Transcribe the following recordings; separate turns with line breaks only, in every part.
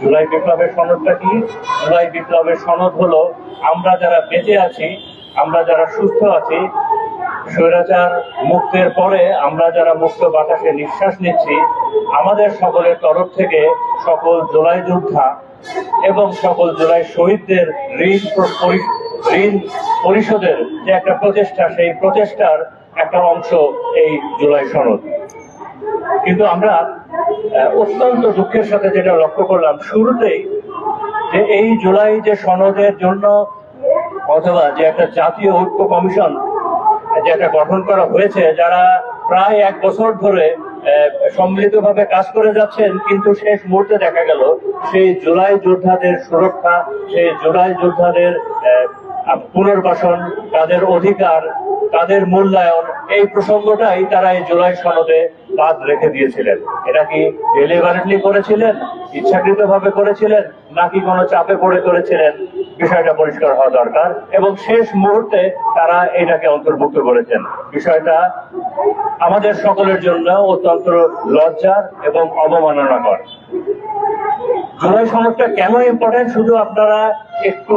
জুলাই বিপ্লবের সনদটা কি? জুলাই বিপ্লবের সনদ হলো, আমরা যারা বেঁচে আছি, আমরা যারা সুস্থ আছি, স্বৈরাচার মুক্তের পরে আমরা যারা মুক্ত বাতাসে নিঃশ্বাস নিচ্ছি, আমাদের সকলের তরফ থেকে সকল জুলাই যোদ্ধা এবং সকল জুলাই শহীদদের ঋণ ঋণ পরিশোধের যে একটা প্রচেষ্টা, সেই প্রচেষ্টার একটা অংশ এই জুলাই সনদ। কিন্তু আমরা অত্যন্ত দুঃখের সাথে যেটা লক্ষ্য করলাম শুরুতেই যে এই জুলাই যে সনদের জন্য অথবা যে একটা জাতীয় ঐক্য কমিশন যে একটা গঠন করা হয়েছে, যারা প্রায় এক বছর ধরে সম্মিলিতভাবে কাজ করে যাচ্ছেন, কিন্তু শেষ মুহূর্তে দেখা গেল সেই জুলাই যোদ্ধাদের সুরক্ষা, সেই জুলাই যোদ্ধাদের পুনর্বাসন, তাদের অধিকার তাদের মূল্যায়ন এই প্রসঙ্গটাই তারা এই জুলাই সনদে বাদ রেখে দিয়েছিলেন। এটা কি ডেলিভারেটলি করেছিলেন? ইচ্ছাকৃত ভাবে করেছিলেন? নাকি কোনো চাপে পড়ে করেছিলেন বিষয়টা পরিষ্কার হওয়া দরকার। এবং শেষ মুহূর্তে তারা এটাকে অন্তর্ভুক্ত করেছেন। বিষয়টা আমাদের সকলের জন্য অত্যন্ত লজ্জার এবং অবমাননাকর। জুলাই সনদটা কেন ইম্পর্টেন্ট শুধু আপনারা একটু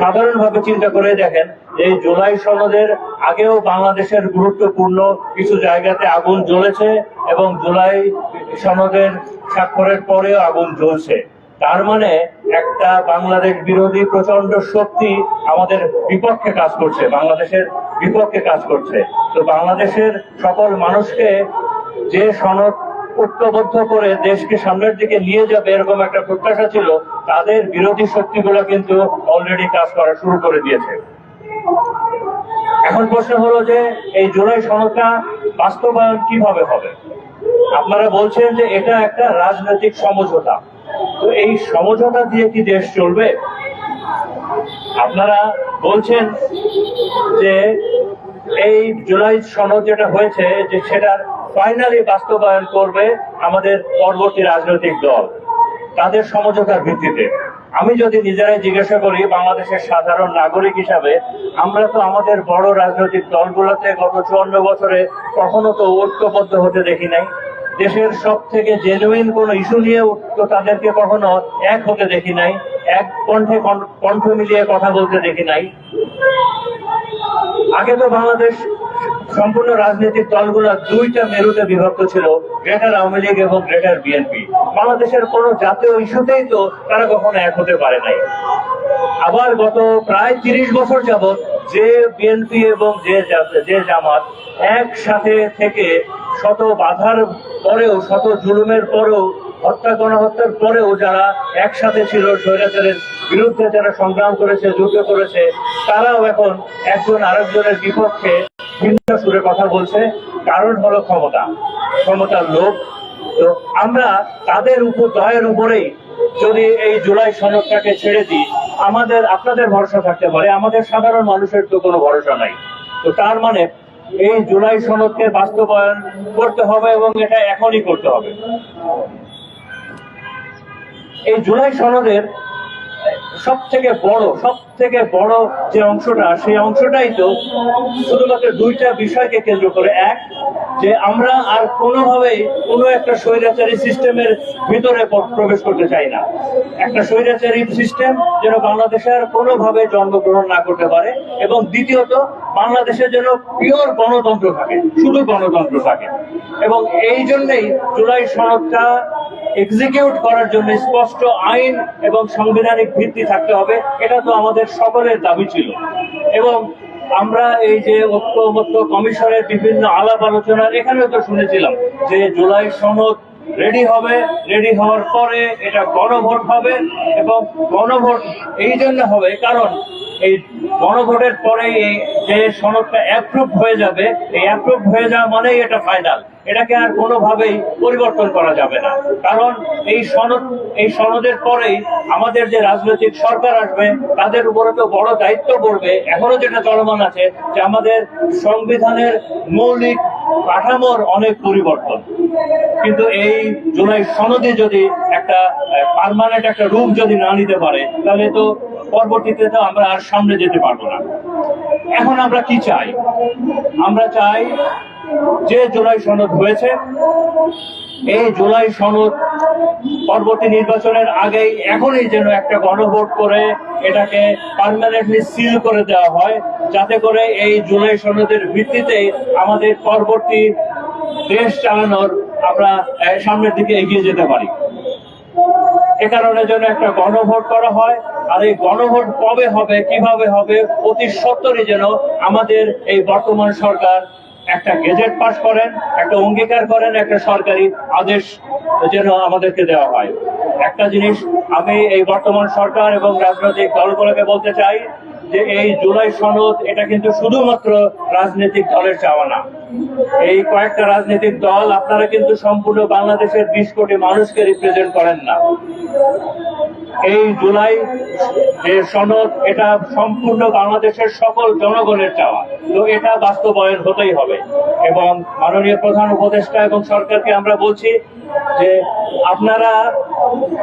সাধারণভাবে চিন্তা করে দেখেন এই জুলাই সনদের আগেও বাংলাদেশের গুরুত্বপূর্ণ কিছু জায়গাতে আগুন জ্বলেছে এবং জুলাই সনদের স্বাক্ষরের পরেও আগুন জ্বলছে। তার মানে একটা বাংলাদেশ বিরোধী প্রচণ্ড শক্তি আমাদের বিপক্ষে কাজ করছে, বাংলাদেশের বিপক্ষে কাজ করছে। তো বাংলাদেশের সকল মানুষকে যে সনদ ঐক্যবদ্ধ করে দেশকে সামনের দিকে নিয়ে যাবে এরকম একটা প্রত্যাশা ছিল, তাদের বিরোধী শক্তিগুলো কিন্তু অলরেডি কাজ করা শুরু করে দিয়েছে। এখন প্রশ্ন হলো যে, এই জুলাই সনদটা বাস্তবায়ন কীভাবে হবে? আপনারা বলছেন যে এটা একটা রাজনৈতিক সমঝোতা। তো এই সমঝোতা দিয়ে কি দেশ চলবে? আপনারা বলছেন যে এই জুলাই সনদ যেটা হয়েছে, যে সেটার ফাইনালি বাস্তবায়ন করবে আমাদের পরবর্তী রাজনৈতিক দল। তাদের সমঝোতার ভিত্তিতে। আমি যদি নিজেরাই জিজ্ঞাসা করি, বাংলাদেশের সাধারণ নাগরিক হিসাবে, আমরা তো আমাদের বড় রাজনৈতিক দলগুলোতে গত চুয়ান্ন বছরে কখনো তো ঐক্যবদ্ধ হতে দেখি নাই। দেশের সব থেকে জেনুইন কোনো ইস্যু নিয়ে তো তাদেরকে কখনো এক হতে দেখি নাই, এক কণ্ঠে কণ্ঠ- কণ্ঠ মিলিয়ে কথা বলতে দেখি নাই। আগে তো বাংলাদেশ সম্পূর্ণ রাজনৈতিক দলগুলো দুইটা মেরুতে বিভক্ত ছিল, গ্রেটার আওয়ামী লীগ এবং গ্রেটার বিএনপি। বাংলাদেশের কোনো জাতীয় ইস্যুতেই তো তারা কখনো এক হতে পারে নাই। আবার গত প্রায় তিরিশ বছর যাবৎ যে বিএনপি এবং যে যে জামাত একসাথে থেকে শত বাধার পরেও, শত জুলুমের পরেও হত্যা গণহত্যার পরেও যারা একসাথে ছিল, স্বৈরাচারের বিরুদ্ধে যারা সংগ্রাম করেছে, যুদ্ধ করেছে, তারাও এখন একজন আরেকজনের বিপক্ষে ভিন্ন সুরে কথা বলছে। কারণ হলো ক্ষমতা। ক্ষমতার লোভ। তো আমরা তাদের উপর, দয়ের উপরেই যদি এই জুলাই সনদটাকে ছেড়ে দিই, আমাদের, আপনাদের ভরসা থাকতে পারে। আমাদের সাধারণ মানুষের তো কোনো ভরসা নাই। তো তার মানে এই জুলাই সনদকে বাস্তবায়ন করতে হবে এবং এটা এখনই করতে হবে। এই জুলাই সনদের সব থেকে বড় সব থেকে বড় যে অংশটা, সেই অংশটাই তো শুধুমাত্র দুইটা বিষয়কে কেন্দ্র করে এক, যে আমরা আর কোনোভাবেই কোনো একটা স্বৈরাচারী সিস্টেমের ভিতরে প্রবেশ করতে চাই না। একটা স্বৈরাচারী সিস্টেম যেন বাংলাদেশে আর কোনোভাবে জন্মগ্রহণ না করতে পারে এবং দ্বিতীয়ত বাংলাদেশের যেন পিওর গণতন্ত্র থাকে, শুধু গণতন্ত্র থাকে। এবং এই জন্যই জুলাই সনদটা এক্সিকিউট করার জন্য স্পষ্ট আইন এবং সাংবিধানিক ভিত্তি থাকতে হবে, এটা তো আমাদের সকলের দাবি ছিল। এবং আমরা এই যে ঐক্যমত্য কমিশনের বিভিন্ন আলাপ আলোচনা, এখানেও তো শুনেছিলাম যে জুলাই সনদ রেডি হবে, রেডি হওয়ার পরে এটা গণভোট হবে এবং গণভোট এই জন্য হবে কারণ এই গণভোটের পরে যে সনদটা অ্যাপ্রুভ হয়ে যাবে, এই অ্যাপ্রুভ হয়ে যাওয়া মানেই এটা ফাইনাল এটাকে আর কোনোভাবেই পরিবর্তন করা যাবে না। কারণ এই সনদ, এই সনদের পরেই আমাদের যে রাজনৈতিক সরকার আসবে, তাদের উপরে তো বড় দায়িত্ব পড়বে। এখনও যেটা চলমান আছে যে আমাদের সংবিধানের মৌলিক কাঠামোর অনেক পরিবর্তন। কিন্তু এই জুলাই সনদে যদি একটা পারমানেন্ট একটা রূপ যদি না নিতে পারে, তাহলে তো পরবর্তীতে তো আমরা আর সামনে যেতে পারব না। এখন আমরা কি চাই? আমরা চাই যে জুলাই সনদ হয়েছে, এই জুলাই সনদ পরবর্তী নির্বাচনের আগেই এখনই যেন একটা গণভোট করে এটাকে পার্মানেন্টলি সিল করে দেওয়া হয়, যাতে করে এই জুলাই সনদের ভিত্তিতেই আমাদের পরবর্তী দেশ চালানোর আমরা সামনের দিকে এগিয়ে যেতে পারি। এ কারণে যেন একটা গণভোট করা হয়, আর এই গণভোট কবে হবে, কীভাবে হবে, অতি সত্তরই যেন আমাদের এই বর্তমান সরকার একটা গেজেট পাস করেন, একটা অঙ্গীকার করেন, একটা সরকারি আদেশ যেন আমাদেরকে দেওয়া হয়। একটা জিনিস আমি এই বর্তমান সরকার এবং রাজনৈতিক দলগুলোকে বলতে চাই যে এই জুলাই সনদ, এটা কিন্তু শুধুমাত্র রাজনৈতিক দলের চাওয়া না। এই কয়েকটা রাজনৈতিক দল, আপনারা কিন্তু সম্পূর্ণ বাংলাদেশের বিশ কোটি মানুষকে রিপ্রেজেন্ট করেন না। এই জুলাই যে সনদ, এটা সম্পূর্ণ বাংলাদেশের সকল জনগণের চাওয়া। তো এটা বাস্তবায়ন হতেই হবে। এবং মাননীয় প্রধান উপদেষ্টা এবং সরকারকে আমরা বলছি যে আপনারা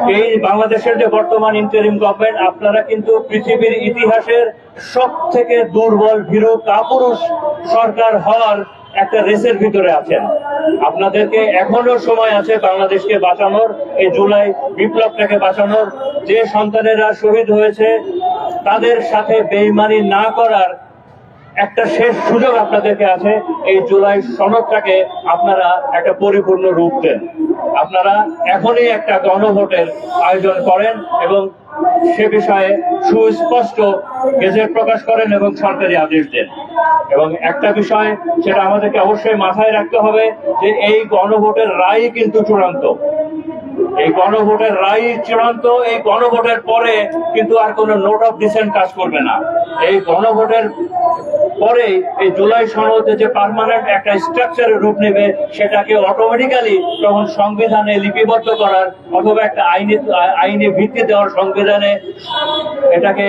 এই বাংলাদেশের যে বর্তমান ইন্টারিম গভর্নমেন্ট আপনারা কিন্তু পৃথিবীর ইতিহাসের সব থেকে দুর্বল ভীরু কাপুরুষ সরকার হওয়ার একটা রেসের ভিতরে আছেন। আপনাদেরকে এখনও সময় আছে বাংলাদেশকে বাঁচানোর, এই জুলাই বিপ্লবটাকে বাঁচানোর। যে সন্তানেরা শহীদ হয়েছে, তাদের সাথে বেইমানি না করার একটা শেষ সুযোগ আপনাদেরকে আছে। এই জুলাই সনদটাকে আপনারা একটা পরিপূর্ণ রূপ দেন। আপনারা এখনই একটা গণভোটের আয়োজন করেন এবং সে বিষয়ে সুস্পষ্ট গেজেট প্রকাশ করেন এবং সরকারি আদেশ দেন। এবং একটা বিষয় সেটা আমাদেরকে অবশ্যই মাথায় রাখতে হবে যে এই গণভোটের রায় কিন্তু চূড়ান্ত। এই গণভোটের রায় চূড়ান্ত, এই গণভোটের পরে কিন্তু আর কোনো নোট অফ ডিসেন্ট কাজ করবে না। এই গণভোটের পরে এই জুলাই সনদে যে পার্মানেন্ট একটা স্ট্রাকচারের রূপ নেবে, সেটাকে অটোমেটিক্যালি তখন সংবিধানে লিপিবদ্ধ করার অথবা একটা আইনি আইনি ভিত্তি দেওয়ার সংবিধানে এটাকে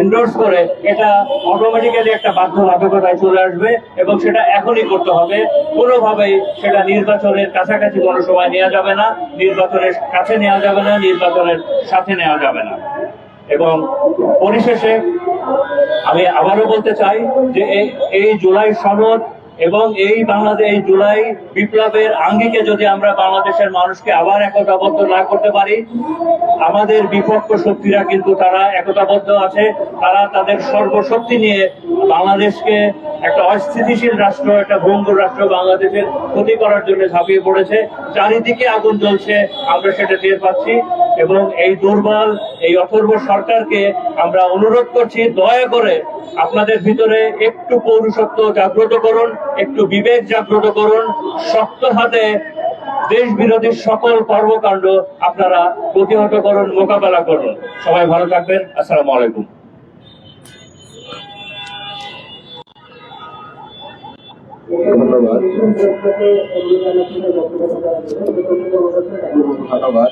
এন্ডোর্স করে, এটা অটোমেটিক্যালি একটা বাধ্যবাধকতায় চলে আসবে এবং সেটা এখনই করতে হবে। কোনোভাবেই সেটা নির্বাচনের কাছাকাছি কোনো সময় নেওয়া যাবে না, নির্বাচনের কাছে নেওয়া যাবে না, নির্বাচনের সাথে নেওয়া যাবে না। এবং পরিশেষে আমি আবারও বলতে চাই যে এই- জুলাই সনদ এবং এই বাংলাদেশ এই জুলাই বিপ্লবের আঙ্গিকে যদি আমরা বাংলাদেশের মানুষকে আবার একতাবদ্ধ না করতে পারি, আমাদের বিপক্ষ শক্তিরা কিন্তু তারা একতাবদ্ধ আছে। তারা তাদের সর্বশক্তি নিয়ে বাংলাদেশকে একটা অস্থিতিশীল রাষ্ট্র, একটা ভঙ্গুর রাষ্ট্র বাংলাদেশের ক্ষতি করার জন্য ঝাঁপিয়ে পড়েছে। চারিদিকে আগুন জ্বলছে, আমরা সেটা টের পাচ্ছি এবং এই দুর্বল, এই অথর্ব সরকারকে আমরা অনুরোধ করছি, দয়া করে আপনাদের ভিতরে একটু পৌরসত্ব জাগ্রত করুন। একটু বিবেক জাগ্রত করুন। শক্ত হাতে দেশ বিরোধী সকল কর্মকাণ্ড আপনারা প্রতিহত করুন, মোকাবেলা করুন। সবাই ভালো থাকবেন। আসসালামু আলাইকুম।
ধন্যবাদ। ধন্যবাদ।